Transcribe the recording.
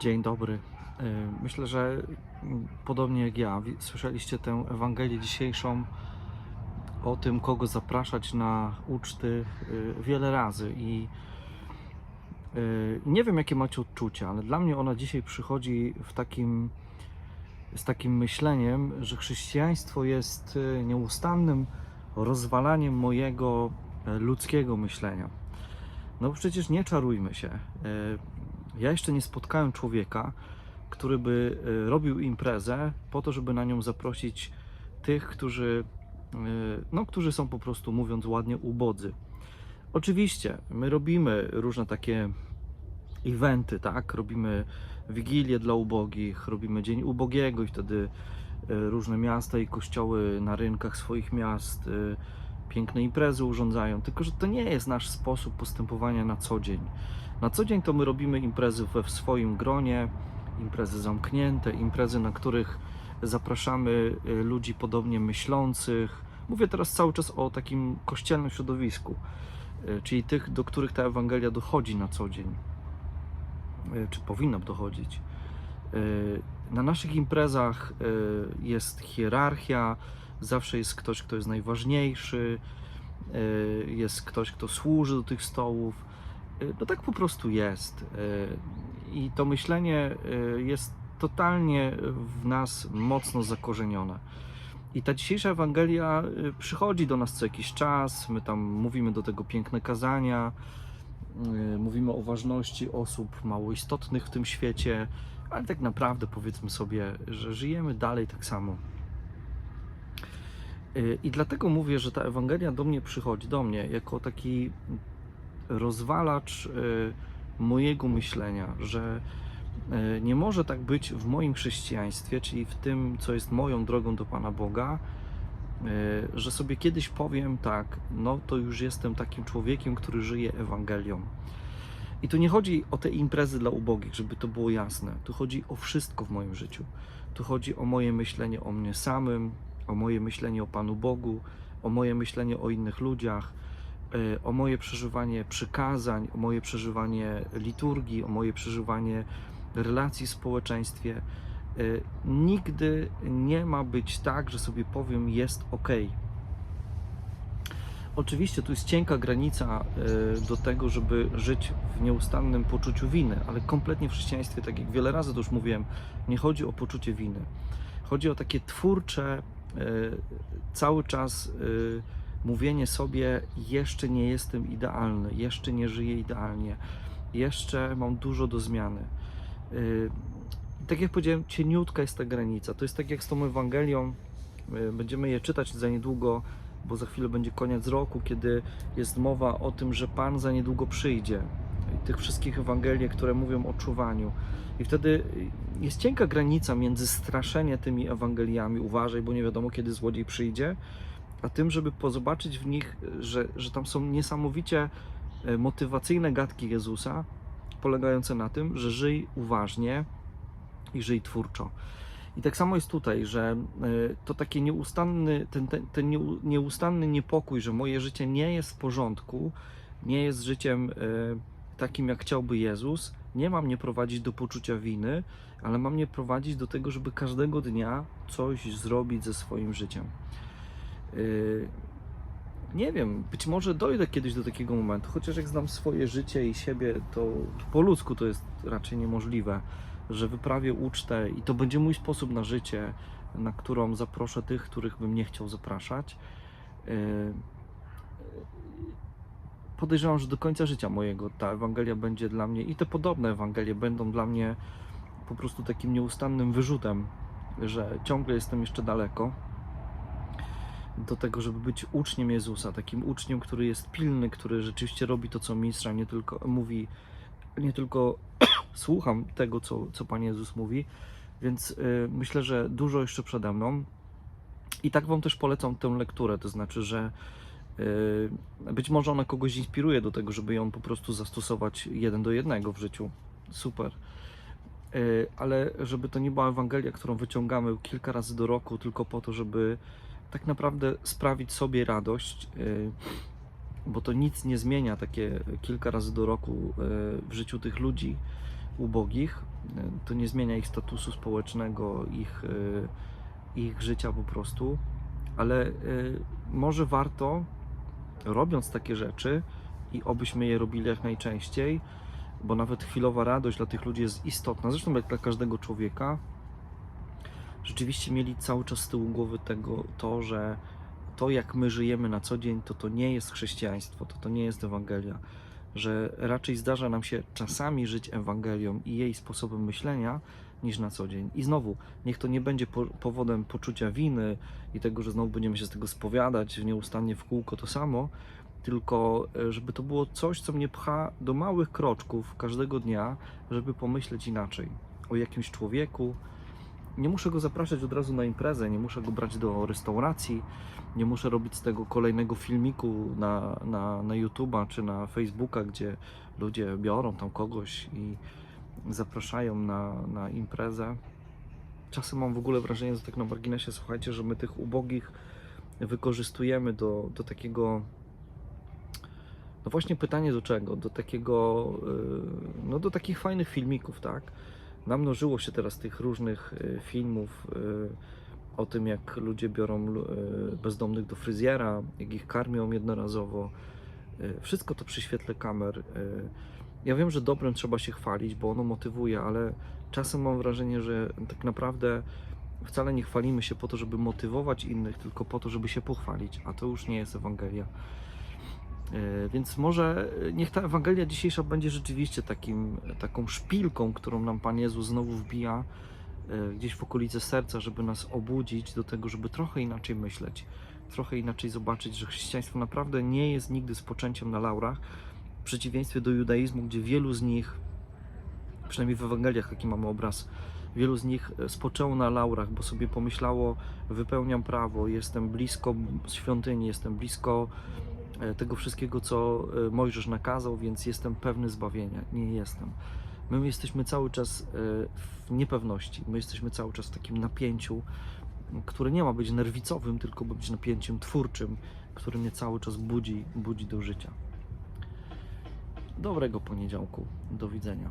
Dzień dobry. E, Myślę, że mm, podobnie jak ja, słyszeliście tę Ewangelię dzisiejszą o tym, kogo zapraszać na uczty e, wiele razy i e, nie wiem, jakie macie odczucia, ale dla mnie ona dzisiaj przychodzi w takim, z takim myśleniem, że chrześcijaństwo jest nieustannym rozwalaniem mojego ludzkiego myślenia. No przecież nie czarujmy się. Ja jeszcze nie spotkałem człowieka, który by e, robił imprezę po to, żeby na nią zaprosić tych, którzy, e, no, którzy są po prostu, mówiąc ładnie, ubodzy. Oczywiście, my robimy różne takie eventy, tak? Robimy wigilie dla ubogich, robimy Dzień Ubogiego i wtedy e, różne miasta i kościoły na rynkach swoich miast piękne imprezy urządzają, tylko że to nie jest nasz sposób postępowania na co dzień. Na co dzień to my robimy imprezy we w swoim gronie, imprezy zamknięte, imprezy, na których zapraszamy y, ludzi podobnie myślących. Mówię teraz cały czas o takim kościelnym środowisku, y, czyli tych, do których ta Ewangelia dochodzi na co dzień, y, czy powinna dochodzić. Na naszych imprezach jest hierarchia, zawsze jest ktoś, kto jest najważniejszy, y, jest ktoś, kto służy do tych stołów. Y, No tak po prostu jest. Y, I to myślenie jest totalnie w nas mocno zakorzenione. I ta dzisiejsza Ewangelia przychodzi do nas co jakiś czas, my tam mówimy do tego piękne kazania, mówimy o ważności osób mało istotnych w tym świecie, ale tak naprawdę powiedzmy sobie, że żyjemy dalej tak samo. Y, I dlatego mówię, że ta Ewangelia do mnie przychodzi, do mnie, jako taki rozwalacz y, mojego myślenia, że y, nie może tak być w moim chrześcijaństwie, czyli w tym, co jest moją drogą do Pana Boga, że sobie kiedyś powiem tak, no to już jestem takim człowiekiem, który żyje Ewangelią. I tu nie chodzi o te imprezy dla ubogich, żeby to było jasne. Tu chodzi o wszystko w moim życiu. Tu chodzi o moje myślenie o mnie samym, o moje myślenie o Panu Bogu, o moje myślenie o innych ludziach, y, o moje przeżywanie przykazań, o moje przeżywanie liturgii, o moje przeżywanie relacji w społeczeństwie. Y, Nigdy nie ma być tak, że sobie powiem, jest ok. Oczywiście tu jest cienka granica y, do tego, żeby żyć w nieustannym poczuciu winy, ale kompletnie w chrześcijaństwie, tak jak wiele razy to już mówiłem, nie chodzi o poczucie winy. Chodzi o takie twórcze, cały czas y, mówienie sobie, jeszcze nie jestem idealny, jeszcze nie żyję idealnie, jeszcze mam dużo do zmiany. Y, Tak jak powiedziałem, cieniutka jest ta granica. To jest tak jak z tą Ewangelią. Będziemy je czytać za niedługo, bo za chwilę będzie koniec roku, kiedy jest mowa o tym, że Pan za niedługo przyjdzie. Tych wszystkich Ewangeliach, które mówią o czuwaniu. I wtedy jest cienka granica między straszeniem tymi Ewangeliami, uważaj, bo nie wiadomo kiedy złodziej przyjdzie, a tym, żeby pozobaczyć w nich, że, że tam są niesamowicie e, motywacyjne gadki Jezusa, polegające na tym, że żyj uważnie i żyj twórczo. I tak samo jest tutaj, że e, to taki nieustanny, ten, ten, ten nieu- nieustanny niepokój, że moje życie nie jest w porządku, nie jest życiem e, takim, jak chciałby Jezus, nie ma mnie prowadzić do poczucia winy, ale ma mnie prowadzić do tego, żeby każdego dnia coś zrobić ze swoim życiem. Yy, Nie wiem, być może dojdę kiedyś do takiego momentu, chociaż jak znam swoje życie i siebie, to po ludzku to jest raczej niemożliwe, że wyprawię ucztę i to będzie mój sposób na życie, na którą zaproszę tych, których bym nie chciał zapraszać. Yy, Podejrzewam, że do końca życia mojego ta Ewangelia będzie dla mnie i te podobne Ewangelie będą dla mnie po prostu takim nieustannym wyrzutem, że ciągle jestem jeszcze daleko do tego, żeby być uczniem Jezusa, takim uczniem, który jest pilny, który rzeczywiście robi to, co mistrz, a nie tylko mówi, nie tylko słucham tego, co, co Pan Jezus mówi, więc y, myślę, że dużo jeszcze przede mną. I tak Wam też polecam tę lekturę, to znaczy, że być może ona kogoś inspiruje do tego, żeby ją po prostu zastosować jeden do jednego w życiu. Super. Y, ale żeby to nie była Ewangelia, którą wyciągamy kilka razy do roku, tylko po to, żeby tak naprawdę sprawić sobie radość, y, bo to nic nie zmienia takie kilka razy do roku y, w życiu tych ludzi ubogich, To nie zmienia ich statusu społecznego, ich, ich życia po prostu, ale może warto, robiąc takie rzeczy, i obyśmy je robili jak najczęściej, bo nawet chwilowa radość dla tych ludzi jest istotna, zresztą jak dla każdego człowieka, rzeczywiście mieli cały czas z tyłu głowy tego, to, że to jak my żyjemy na co dzień, to to nie jest chrześcijaństwo, to to nie jest Ewangelia, że raczej zdarza nam się czasami żyć Ewangelią i jej sposobem myślenia niż na co dzień. I znowu, niech to nie będzie po, powodem poczucia winy i tego, że znowu będziemy się z tego spowiadać nieustannie w kółko to samo, tylko e, żeby to było coś, co mnie pcha do małych kroczków każdego dnia, żeby pomyśleć inaczej o jakimś człowieku. Nie muszę go zapraszać od razu na imprezę, nie muszę go brać do restauracji, nie muszę robić z tego kolejnego filmiku na, na, na YouTube'a czy na Facebooka, gdzie ludzie biorą tam kogoś i zapraszają na, na imprezę. Czasem mam w ogóle wrażenie, że tak na marginesie, słuchajcie, że my tych ubogich wykorzystujemy do, do takiego no właśnie pytanie do czego? Do takiego, y, no do takich fajnych filmików, tak? Namnożyło się teraz tych różnych y, filmów y, o tym, jak ludzie biorą bezdomnych do fryzjera, jak ich karmią jednorazowo. Wszystko to przy świetle kamer. Ja wiem, że dobrem trzeba się chwalić, bo ono motywuje, ale czasem mam wrażenie, że tak naprawdę wcale nie chwalimy się po to, żeby motywować innych, tylko po to, żeby się pochwalić, a to już nie jest Ewangelia. E, Więc może e, niech ta Ewangelia dzisiejsza będzie rzeczywiście takim, taką szpilką, którą nam Pan Jezus znowu wbija e, gdzieś w okolice serca, żeby nas obudzić do tego, żeby trochę inaczej myśleć, trochę inaczej zobaczyć, że chrześcijaństwo naprawdę nie jest nigdy spoczęciem na laurach, w przeciwieństwie do judaizmu, gdzie wielu z nich, przynajmniej w Ewangeliach taki mamy obraz, wielu z nich e, spoczęło na laurach, bo sobie pomyślało, wypełniam prawo, jestem blisko świątyni, jestem blisko e, tego wszystkiego, co e, Mojżesz nakazał, więc jestem pewny zbawienia. Nie jestem. My jesteśmy cały czas w niepewności, my jesteśmy cały czas w takim napięciu, które nie ma być nerwicowym, tylko ma być napięciem twórczym, który mnie cały czas budzi, budzi do życia. Dobrego poniedziałku. Do widzenia.